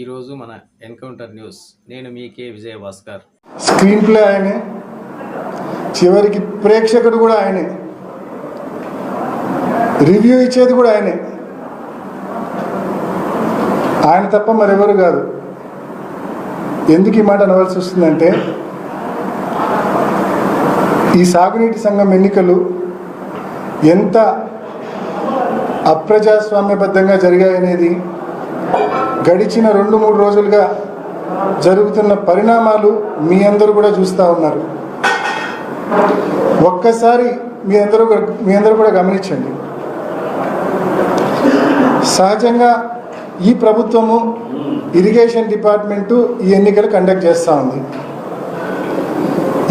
ఈరోజు మన encounter news. నేను మీకే విజయ భాస్కర్ స్క్రీన్ ప్లే ఆయనే. చివరికి ప్రేక్షకుడు కూడా ఆయనే. రివ్యూ ఇచ్చేది కూడా ఆయనే. ఆయన తప్ప మరెవరు కాదు. ఎందుకు ఈ మాట అనవలసి వస్తుందంటే ఈ సాగునీటి సంఘం ఎన్నికలు ఎంత అప్రజాస్వామ్యబద్ధంగా జరిగాయనేది గడిచిన రెండు మూడు రోజులుగా జరుగుతున్న పరిణామాలు మీ అందరూ కూడా చూస్తూ ఉన్నారు. ఒక్కసారి మీ అందరూ కూడా- మీ అందరూ కూడా గమనించండి. సహజంగా ఈ ప్రభుత్వము ఇరిగేషన్ డిపార్ట్మెంటు ఈ ఎన్నికలు కండక్ట్ చేస్తూ ఉంది.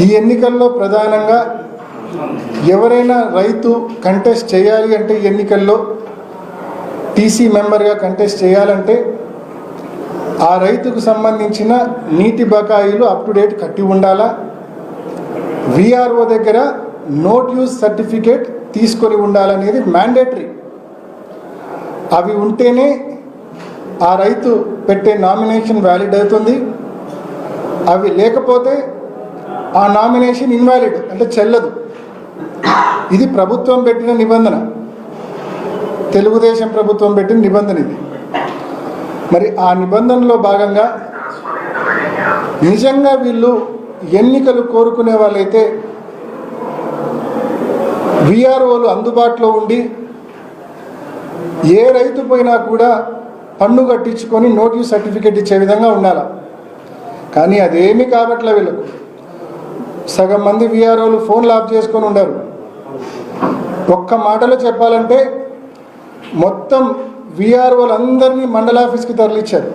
ఈ ఎన్నికల్లో ప్రధానంగా ఎవరైనా రైతు కంటెస్ట్ చేయాలి అంటే ఈ ఎన్నికల్లో టీసీ మెంబర్గా కంటెస్ట్ చేయాలంటే ఆ రైతుకు సంబంధించిన నీటి బకాయిలు అప్ టు డేట్ కట్టి ఉండాలా? విఆర్ఓ దగ్గర నోట్ యూజ్ సర్టిఫికేట్ తీసుకొని ఉండాలనేది మ్యాండేటరీ అవి ఉంటేనే ఆ రైతు పెట్టే నామినేషన్ వ్యాలిడ్ అవుతుంది. అవి లేకపోతే ఆ నామినేషన్ ఇన్వాలిడ్ అంటే చెల్లదు. ఇది ప్రభుత్వం పెట్టిన నిబంధన. తెలుగుదేశం ప్రభుత్వం పెట్టిన నిబంధన ఇది. మరి ఆ నిబంధనలో భాగంగా నిజంగా వీళ్ళు ఎన్నికలు కోరుకునే వాళ్ళైతే విఆర్ఓలు అందుబాటులో ఉండి ఏ రైతు పోయినా కూడా పన్ను కట్టించుకొని నోటీస్ సర్టిఫికేట్ ఇచ్చే విధంగా ఉండాలి. కానీ అదేమీ కావట్లే వీళ్ళకు. సగం మంది విఆర్ఓలు ఫోన్లు ఆఫ్ చేసుకొని ఉండరు. ఒక్క మాటలో చెప్పాలంటే మొత్తం విఆర్ఓలు అందరినీ మండల ఆఫీస్కి తరలిచ్చారు.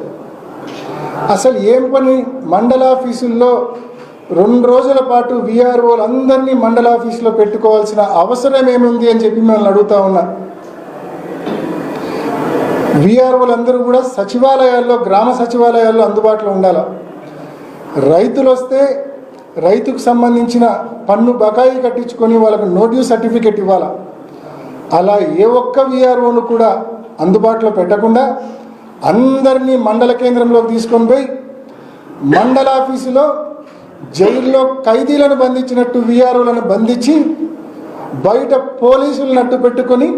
అసలు ఏం పని? మండల ఆఫీసుల్లో రెండు రోజుల పాటు విఆర్ఓలు అందరినీ మండల ఆఫీసులో పెట్టుకోవాల్సిన అవసరం ఏముంది అని చెప్పి మిమ్మల్ని అడుగుతా ఉన్నా. విఆర్ఓలు అందరూ కూడా సచివాలయాల్లో గ్రామ సచివాలయాల్లో అందుబాటులో ఉండాలి? రైతులు వస్తే రైతుకు సంబంధించిన పన్ను బకాయి కట్టించుకొని వాళ్ళకు నోటీస్ సర్టిఫికేట్ ఇవ్వాలా? అలా ఏ ఒక్క విఆర్ఓను కూడా అందుబాటులో పెట్టకుండా అందరినీ మండల కేంద్రంలోకి తీసుకొని పోయి మండల ఆఫీసులో జైల్లో ఖైదీలను బంధించినట్టు విఆర్ఓలను బంధించి బయట పోలీసులు నట్టు పెట్టుకొని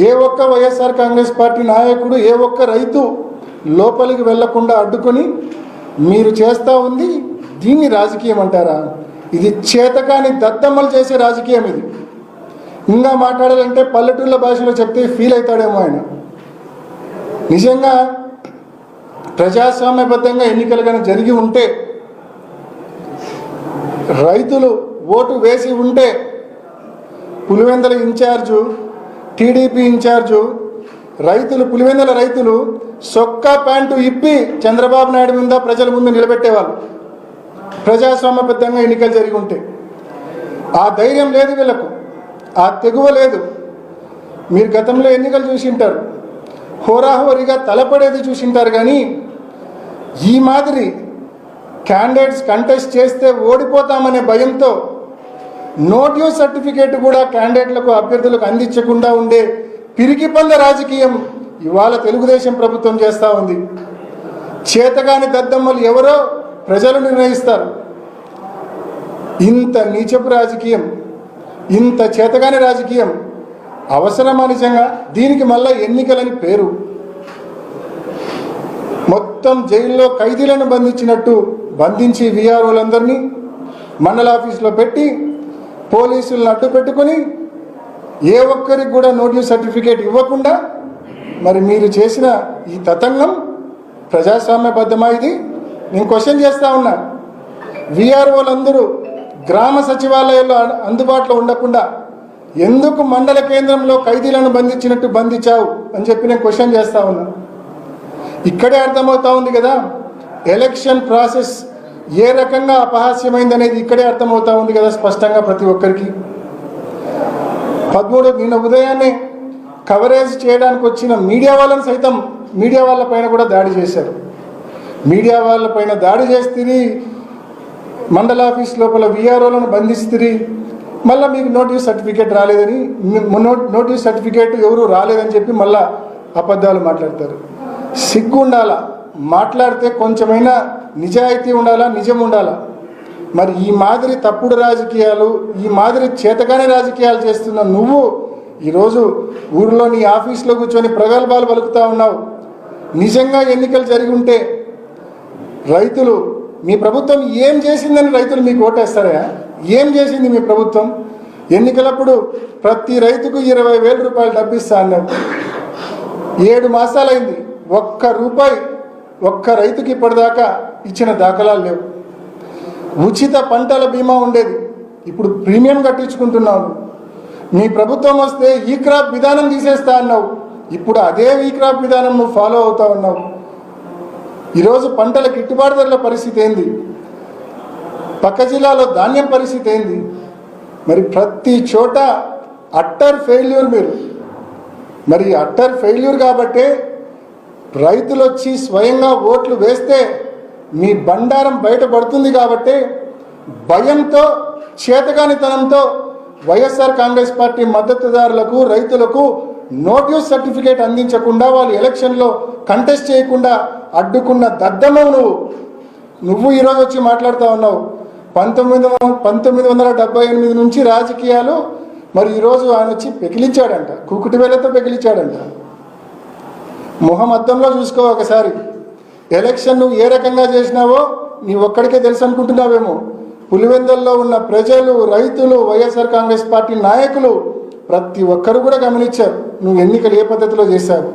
ఏ ఒక్క వైఎస్ఆర్ కాంగ్రెస్ పార్టీ నాయకుడు ఏ ఒక్క రైతు లోపలికి వెళ్ళకుండా అడ్డుకొని మీరు చేస్తూ ఉంది దీన్ని రాజకీయం అంటారా ఇది చేతకాని దద్దమ్మలు చేసే రాజకీయం ఇది. ఇంకా మాట్లాడాలంటే పల్లెటూళ్ళ భాషలో చెప్తే ఫీల్ అవుతాడేమో ఆయన. నిజంగా ప్రజాస్వామ్యబద్ధంగా ఎన్నికలు కానీ జరిగి ఉంటే రైతులు ఓటు వేసి ఉంటే పులివెందల ఇన్ఛార్జు టీడీపీ ఇన్ఛార్జు రైతులు పులివెందల రైతులు సొక్కా ప్యాంటు ఇప్పి చంద్రబాబు నాయుడు మీద ప్రజల ముందు నిలబెట్టేవాళ్ళు. ప్రజాస్వామ్యబద్ధంగా ఎన్నికలు జరిగి ఉంటే. ఆ ధైర్యం లేదు వీళ్ళకు. ఆ తెగువ లేదు. మీరు గతంలో ఎన్నికలు చూసింటారు. హోరాహోరీగా తలపడేది చూసింటారు కానీ ఈ మాదిరి క్యాండిడేట్స్ కంటెస్ట్ చేస్తే ఓడిపోతామనే భయంతో నోట్యూస్ సర్టిఫికేట్ కూడా క్యాండిడేట్లకు అభ్యర్థులకు అందించకుండా ఉండే పిరికి రాజకీయం ఇవాళ తెలుగుదేశం ప్రభుత్వం చేస్తూ ఉంది. చేతగాని దద్దమ్మలు ఎవరో ప్రజలు నిర్ణయిస్తారు. ఇంత నీచపు రాజకీయం ఇంత చేతగాని రాజకీయం అవసరమా నిజంగా? దీనికి మళ్ళా ఎన్నికలని పేరు. మొత్తం జైల్లో ఖైదీలను బంధించినట్టు బంధించి విఆర్ఓలందరినీ మండల ఆఫీసులో పెట్టి పోలీసులను అడ్డు పెట్టుకొని ఏ ఒక్కరికి కూడా నోటీస్ సర్టిఫికేట్ ఇవ్వకుండా మరి మీరు చేసిన ఈ తతంగం ప్రజాస్వామ్యబద్ధమా ఇది నేను క్వశ్చన్ చేస్తా ఉన్నా. విఆర్ఓలందరూ గ్రామ సచివాలయాల్లో అందుబాటులో ఉండకుండా ఎందుకు మండల కేంద్రంలో ఖైదీలను బంధించినట్టు బంధించావు అని చెప్పి నేను క్వశ్చన్ చేస్తా ఉన్నా. ఇక్కడే అర్థమవుతా ఉంది కదా ఎలక్షన్ ప్రాసెస్ ఏ రకంగా అపహాస్యమైంది అనేది ఇక్కడే అర్థమవుతా ఉంది కదా స్పష్టంగా ప్రతి ఒక్కరికి. పదమూడు నిన్న ఉదయాన్నే కవరేజ్ చేయడానికి వచ్చిన మీడియా వాళ్ళని సైతం మీడియా వాళ్ళ పైన కూడా దాడి చేశారు. మీడియా వాళ్ళ పైన దాడి చేస్తే మండల ఆఫీస్ లోపల విఆర్ఓలను బంధిస్తుంది మళ్ళీ మీకు నోటీస్ సర్టిఫికేట్ రాలేదని నోటీస్ సర్టిఫికేట్ ఎవరు రాలేదని చెప్పి మళ్ళీ అబద్ధాలు మాట్లాడతారు. సిగ్గు ఉండాలా? మాట్లాడితే కొంచెమైనా నిజాయితీ ఉండాలా? నిజం ఉండాలా? మరి ఈ మాదిరి తప్పుడు రాజకీయాలు ఈ మాదిరి చేతగానే రాజకీయాలు చేస్తున్న నువ్వు ఈరోజు ఊరిలో నీ ఆఫీస్లో కూర్చొని ప్రగల్భాలు పలుకుతా ఉన్నావు. నిజంగా ఎన్నికలు జరిగి ఉంటే రైతులు మీ ప్రభుత్వం ఏం చేసిందని రైతులు మీకు ఓటేస్తారా? ఏం చేసింది మీ ప్రభుత్వం? ఎన్నికలప్పుడు ప్రతి రైతుకు ఇరవై వేల రూపాయలు డబ్బిస్తా అన్నావు ఏడు మాసాలైంది. ఒక్క రూపాయి ఒక్క రైతుకి ఇప్పటిదాకా ఇచ్చిన దాఖలాలు లేవు. ఉచిత పంటల బీమా ఉండేది. ఇప్పుడు ప్రీమియం కట్టించుకుంటున్నావు. మీ ప్రభుత్వం వస్తే ఈ క్రాప్ విధానం తీసేస్తా అన్నావు. ఇప్పుడు అదే ఈ క్రాప్ విధానం నువ్వు ఫాలో అవుతా ఉన్నావు. ఈరోజు పంటల గిట్టుబాటు ధరల పరిస్థితి ఏంది? పక్క జిల్లాలో ధాన్యం పరిస్థితి ఏంది? మరి ప్రతి చోట అట్టర్ ఫెయిల్యూర్ మీరు. మరి అట్టర్ ఫెయిల్యూర్ కాబట్టే రైతులు వచ్చి స్వయంగా ఓట్లు వేస్తే మీ బండారం బయటపడుతుంది కాబట్టి భయంతో చేతగానితనంతో వైఎస్ఆర్ కాంగ్రెస్ పార్టీ మద్దతుదారులకు రైతులకు నోటీస్ సర్టిఫికేట్ అందించకుండా వాళ్ళు ఎలక్షన్లో కంటెస్ట్ చేయకుండా అడ్డుకున్న దద్దమ్మవు నువ్వు నువ్వు ఈరోజు వచ్చి మాట్లాడుతూ ఉన్నావు. పంతొమ్మిది పంతొమ్మిది వందల డెబ్బై ఎనిమిది నుంచి రాజకీయాలు మరి ఈరోజు ఆయన వచ్చి పెకిలించాడంట కుకుటి వేలతో పెకిలించాడంట మొహం అద్దంలో చూసుకో ఒకసారి. ఎలక్షన్ నువ్వు ఏ రకంగా చేసినావో నీ ఒక్కడికే తెలుసు అనుకుంటున్నావేమో. పులివెందల్లో ఉన్న ప్రజలు రైతులు వైఎస్ఆర్ కాంగ్రెస్ పార్టీ నాయకులు ప్రతి ఒక్కరు కూడా గమనించారు. నువ్వు ఎన్నికలు ఏ పద్ధతిలో చేశావు